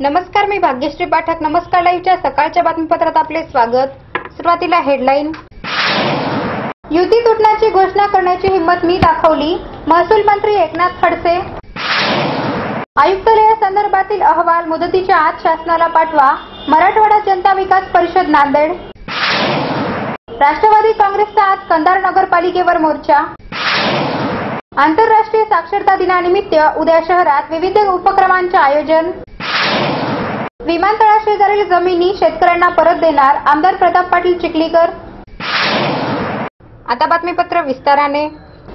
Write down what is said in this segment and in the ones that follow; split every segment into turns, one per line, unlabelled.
नमस्कार मी भाग्यश्री पाठक. नमस्कार लाईव्हच्या सकाळच्या बातमीपत्रात आपले स्वागत. सुरुवातीला हेडलाईन. युती तुटण्याची घोषणा करण्याची हिंमत मी दाखवली. महसूल मंत्री एकनाथ खडसे. आयुक्तालयासंदर्भातील अहवाल मुदतीच्या आत शासनाला पाठवा. मराठवाडा जनता विकास परिषद नांदेड. राष्ट्रवादी काँग्रेसचा आज कंधार नगरपालिकेवर मोर्चा. आंतरराष्ट्रीय साक्षरता दिनानिमित्त उद्या शहरात विविध उपक्रमांचे आयोजन. विमानतळाशेजारील जमिनी शेतकऱ्यांना परत देणार आमदार प्रताप पाटील चिखलीकर. आता बातमीपत्र विस्ताराने.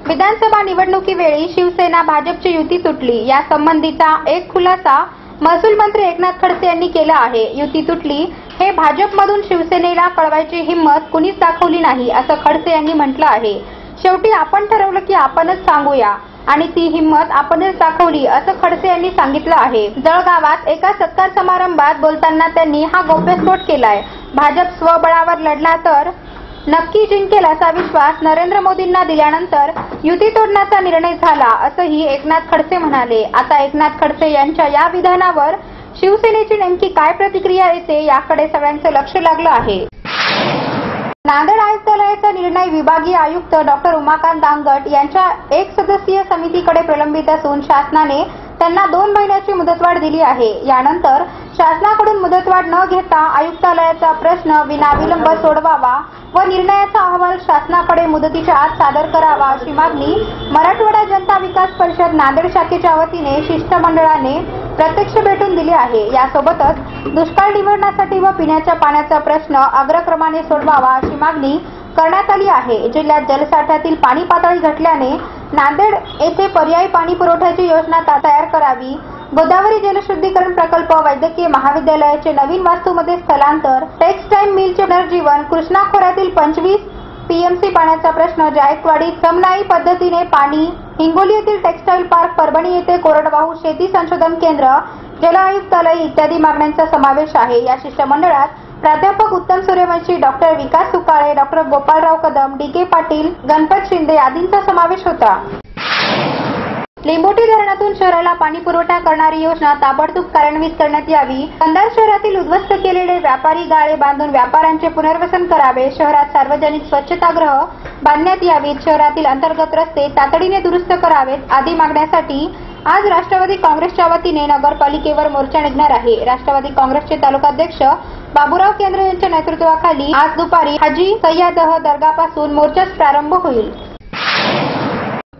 विधानसभा निवडणुकीवेळी शिवसेना भाजपची युती तुटली या संबंधीचा एक खुलासा महसूल मंत्री एकनाथ खडसे यांनी केला आहे. युती तुटली हे भाजपमधून शिवसेनेला कळवायची हिंमत कुणीच दाखवली नाही असं खडसे यांनी म्हटलं आहे. शेवटी आपण ठरवलं की आपणच सांगूया. आणि ती हिंमत आपणच दाखवली असं खडसे यांनी सांगितलं आहे. जळगावात एका सत्कार समारंभात बोलताना त्यांनी हा गोप्यस्फोट केलाय. भाजप स्वबळावर लढला तर नक्की जिंकेल असा विश्वास नरेंद्र मोदींना दिल्यानंतर युती तोडण्याचा निर्णय झाला असंही एकनाथ खडसे म्हणाले. आता एकनाथ खडसे यांच्या या विधानावर शिवसेनेची नेमकी काय प्रतिक्रिया येते याकडे सगळ्यांचं लक्ष लागलं आहे. नांदेड आयुक्तालयाचा निर्णय विभागीय आयुक्त डॉक्टर उमाकांत दांगट यांच्या एक सदस्यीय समितीकडे प्रलंबित असून शासनाने त्यांना दोन महिन्याची मुदतवाढ दिली आहे. यानंतर शासनाकडून मुदतवाढ न घेता आयुक्तालयाचा प्रश्न विनाविलंब सोडवावा व निर्णयाचा अहवाल शासनाकडे मुदतीच्या आत सादर करावा अशी मागणी मराठवाडा जनता विकास परिषद नांदेड शाखेच्या वतीने शिष्टमंडळाने प्रत्यक्ष भेटून दिली आहे. यासोबतच दुष्काळ निवडण्यासाठी व पिण्याच्या पाण्याचा प्रश्न अग्रक्रमाने सोडवावा अशी मागणी करण्यात आली आहे. जिल्ह्यात जलसाठ्यातील पाणी पातळी घटल्याने नांदेड येथे पर्यायी पाणी पुरवठ्याची योजना तयार करावी. गोदावरी जलशुद्धीकरण प्रकल्प वैद्यकीय महाविद्यालयाचे नवीन वास्तूमध्ये स्थलांतर टेक्सटाईल मिलचे पुनर्जीवन कृष्णा खोऱ्यातील पंचवीस पीएमसी पाण्याचा प्रश्न. जायकवाडी समनाई पद्धतीने पाणी. हिंगोली येथील टेक्सटाईल पार्क परभणी येथे कोरडवाहू शेती संशोधन केंद्र जल आयुक्तालय इत्यादी मागण्यांचा समावेश आहे. या शिष्टमंडळात प्राध्यापक Uttam Suryavanshi doctor Vikas Sukale doctor Gopalrao Kadam D K Patil Ganpat Shinde आदींचा समावेश होता. लिंबोटी धरणातून शहराला पाणी पुरवठा करणारी योजना ताबडतोब कार्यान्वित करण्यात यावी. कंधार शहरातील उद्ध्वस्त केलेले व्यापारी गाळे बांधून व्यापाऱ्यांचे पुनर्वसन करावे. शहरात सार्वजनिक स्वच्छतागृह बांधण्यात यावीत शहरातील अंतर्गत रस्ते तातडीने दुरुस्त करावेत. आदी मागण्यासाठी आज राष्ट्रवादी काँग्रेसच्या वतीने नगरपालिकेवर मोर्चा निघणार आहे. राष्ट्रवादी काँग्रेसचे तालुकाध्यक्ष बाबूराव केंद्र यांच्या नेतृत्वाखाली आज दुपारी हाजी सय्यादह दर्गापासून मोर्चाच प्रारंभ होईल.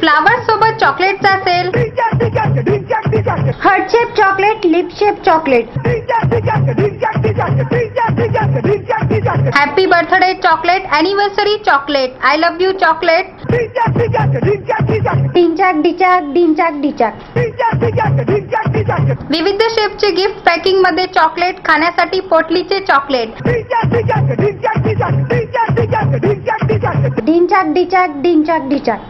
फ्लावर सोबत चॉकलेटचा असेल. Heart shape chocolate lip shape chocolate happy birthday chocolate anniversary chocolate I love you chocolate डिंचाक डिचाक डिंचाक डिचाक विविध शेपचे गिफ्ट पॅकिंगमध्ये चॉकलेट खाण्यासाठी पोटलीचे चॉकलेट. डिंचाक डिचाक डिंचाक डिचाक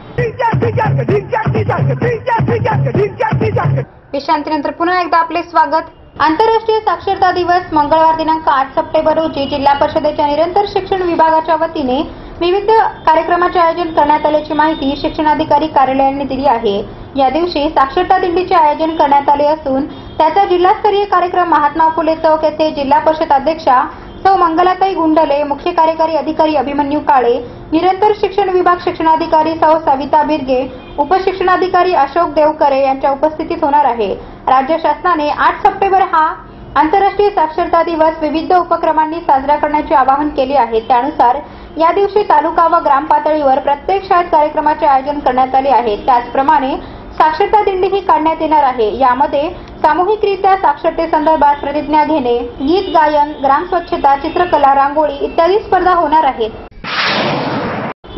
विश्रांतीनंतर पुन्हा एकदा आपले स्वागत. आंतरराष्ट्रीय साक्षरता दिवस मंगळवार दिनांक आठ सप्टेंबर रोजी जिल्हा परिषदेच्या निरंतर शिक्षण विभागाच्या वतीने विविध कार्यक्रमाचे आयोजन करण्यात आल्याची माहिती शिक्षणाधिकारी कार्यालयाने दिली आहे. या दिवशी साक्षरता दिंडीचे आयोजन करण्यात आले असून त्याचा जिल्हास्तरीय कार्यक्रम महात्मा फुले चौक येथे जिल्हा परिषद अध्यक्षा सौ मंगलाताई गुंडले मुख्य कार्यकारी अधिकारी अभिमन्यू काळे निरंतर शिक्षण विभाग शिक्षणाधिकारी सौ सविता बिर्गे उपशिक्षणाधिकारी अशोक देवकरे यांच्या उपस्थितीत होणार आहे. राज्य शासनाने आठ सप्टेंबर हा आंतरराष्ट्रीय साक्षरता दिवस विविध उपक्रमांनी साजरा करण्याचे आवाहन केले आहे. त्यानुसार या दिवशी तालुका व ग्राम पातळीवर प्रत्येक शाळेत कार्यक्रमाचे आयोजन करण्यात आले आहे. त्याचप्रमाणे साक्षरता दिंडीही काढण्यात येणार आहे. यामध्ये सामूहिकरित्या साक्षरतेसंदर्भात प्रतिज्ञा घेणे गीत गायन ग्राम स्वच्छता चित्रकला रांगोळी इत्यादी स्पर्धा होणार आहेत.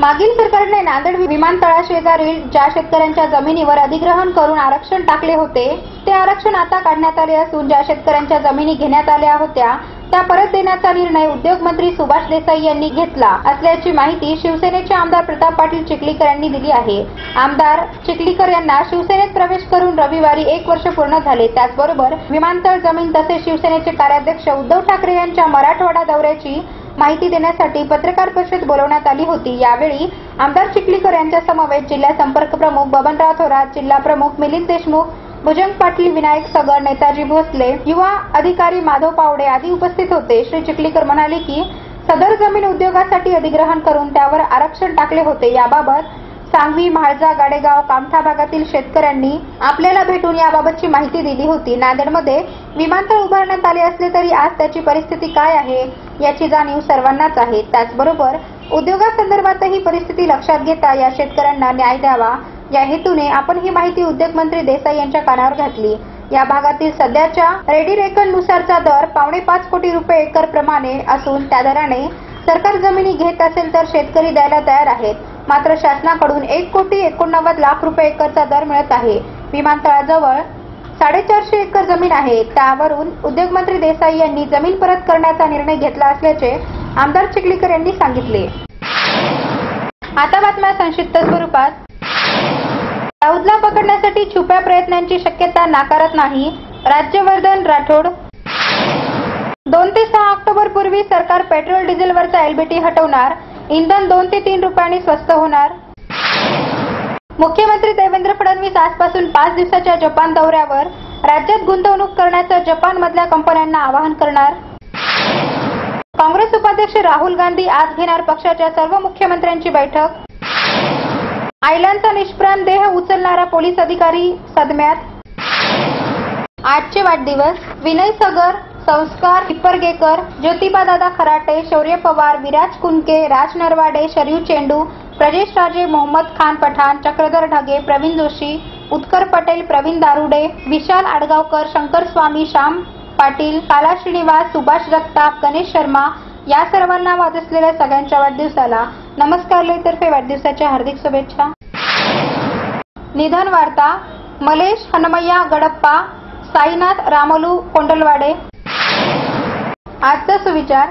मागील सरकारने नांदेड विमानतळाशेजारील ज्या शेतकऱ्यांच्या जमिनीवर अधिग्रहण करून आरक्षण टाकले होते ते आरक्षण आता काढण्यात आले असून ज्या शेतकऱ्यांच्या जमिनी घेण्यात आल्या होत्या त्या परत देण्याचा निर्णय उद्योगमंत्री सुभाष देसाई यांनी घेतला असल्याची माहिती शिवसेनेचे आमदार प्रताप पाटील चिखलीकर यांनी दिली आहे. आमदार चिखलीकर यांना शिवसेनेत प्रवेश करून रविवारी एक वर्ष पूर्ण झाले. त्याचबरोबर विमानतळ जमीन तसेच शिवसेनेचे कार्याध्यक्ष उद्धव ठाकरे यांच्या मराठवाडा दौऱ्याची माहिती देण्यासाठी पत्रकार परिषद बोलवण्यात आली होती. यावेळी आमदार चिखलीकर यांच्या समवेत जिल्हा संपर्क प्रमुख बबनराव थोरात जिल्हा प्रमुख मिलिंद देशमुख भुजंग पाटील विनायक सगर नेताजी भोसले युवा अधिकारी माधव पावडे आदी उपस्थित होते. श्री चिखलीकर म्हणाले की सदर जमीन उद्योगासाठी अधिग्रहण करून त्यावर आरक्षण टाकले होते. याबाबत सांगवी म्हाळजा गाडेगाव कामठा भागातील शेतकऱ्यांनी आपल्याला भेटून याबाबतची माहिती दिली होती. नांदेडमध्ये विमानतळ उभारण्यात आले असले तरी आज त्याची परिस्थिती काय आहे याची जाणीव सर्वांनाच आहे. त्याचबरोबर उद्योगासंदर्भातही परिस्थिती लक्षात घेता या शेतकऱ्यांना न्याय द्यावा. या हेतूने आपण ही माहिती उद्योगमंत्री देसाई यांच्या कानावर घातली. या भागातील सध्याच्या रेडी रेकन नुसारचा दर पावणे पाच कोटी रुपये एकर प्रमाणे असून त्या दराने सरकार जमिनी घेत असेल तर शेतकरी द्यायला तयार आहेत. मात्र शासनाकडून एक कोटी एकोणनव्वद लाख रुपये एकरचा दर मिळत आहे. विमानतळाजवळ साडेचारशे एकर जमीन आहे. त्यावरून उद्योगमंत्री देसाई यांनी जमीन परत करण्याचा निर्णय घेतला असल्याचे आमदार चिखलीकर यांनी सांगितले. आता बातम्या संक्षिप्त स्वरूपात. राऊतला पकडण्यासाठी छुप्या प्रयत्नांची शक्यता नाकारत नाही राज्यवर्धन राठोड. दोन ते सहा ऑक्टोबर पूर्वी सरकार पेट्रोल डिझेलवरचा एलबीटी हटवणार. इंधन दोन ते तीन रुपयांनी स्वस्त होणार. मुख्यमंत्री देवेंद्र फडणवीस आजपासून पाच दिवसाच्या जपान दौऱ्यावर राज्यात गुंतवणूक करण्याचं जपानमधल्या कंपन्यांना आवाहन करणार. काँग्रेस उपाध्यक्ष राहुल गांधी आज घेणार पक्षाच्या सर्व मुख्यमंत्र्यांची बैठक. आयलांचा निष्प्राण देह उचलणारा पोलीस अधिकारी सदम्यात. आजचे वाढदिवस विनय सगर संस्कार हिप्परगेकर ज्योतिबा खराटे शौर्य पवार विराज कुनके राज नरवाडे शरीव चेंडू प्रजेश राजे मोहम्मद खान पठाण चक्रधर ढगे प्रवीण जोशी उत्कर पटेल प्रवीण दारुडे विशाल आडगावकर शंकर स्वामी श्याम पाटील काला श्रीनिवास सुभाष जगताप गणेश शर्मा या सर्वांना वाद असलेल्या सगळ्यांच्या वाढदिवसाला नमस्कार लईतर्फे वाढदिवसाच्या हार्दिक शुभेच्छा. निधन वार्ता मलेश हनमय्या गडप्पा साईनाथ रामलू कोंडलवाडे आजचा सुविचार.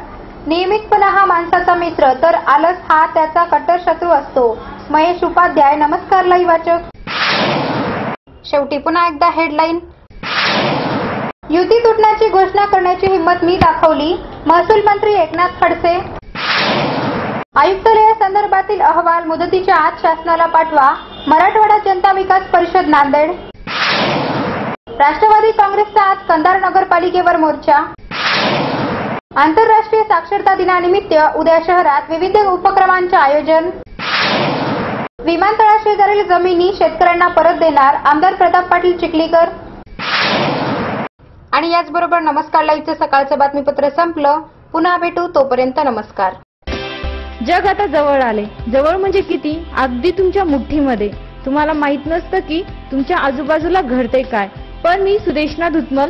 नियमितपणा हा माणसाचा मित्र तर आलस हा त्याचा कट्टर शत्रू असतो. महेश उपाध्याय नमस्कार लाई वाचक. शेवटी पुन्हा एकदा हेडलाईन युती तुटण्याची घोषणा करण्याची हिंमत मी दाखवली. महसूल मंत्री एकनाथ खडसे. आयुक्तालयासंदर्भातील अहवाल मुदतीच्या आत शासनाला पाठवा. मराठवाडा जनता विकास परिषद नांदेड. राष्ट्रवादी काँग्रेसचा आज कंधार नगरपालिकेवर मोर्चा. आंतरराष्ट्रीय साक्षरता दिनानिमित्त उद्या शहरात विविध उपक्रमांचे आयोजन. विमानतळाशेजारील जमिनी शेतकऱ्यांना परत देणार आमदार प्रताप पाटील चिखलीकर. आणि याचबरोबर नमस्कार लाईव्हचं सकाळचं बातमीपत्र संपलं. पुन्हा भेटू तोपर्यंत नमस्कार.
जग आता जवळ आले. जवळ म्हणजे किती? अगदी तुमच्या मुठ्ठीमध्ये. तुम्हाला माहीत नसतं की तुमच्या आजूबाजूला घडते काय. पण मी सुदेशना धुतमल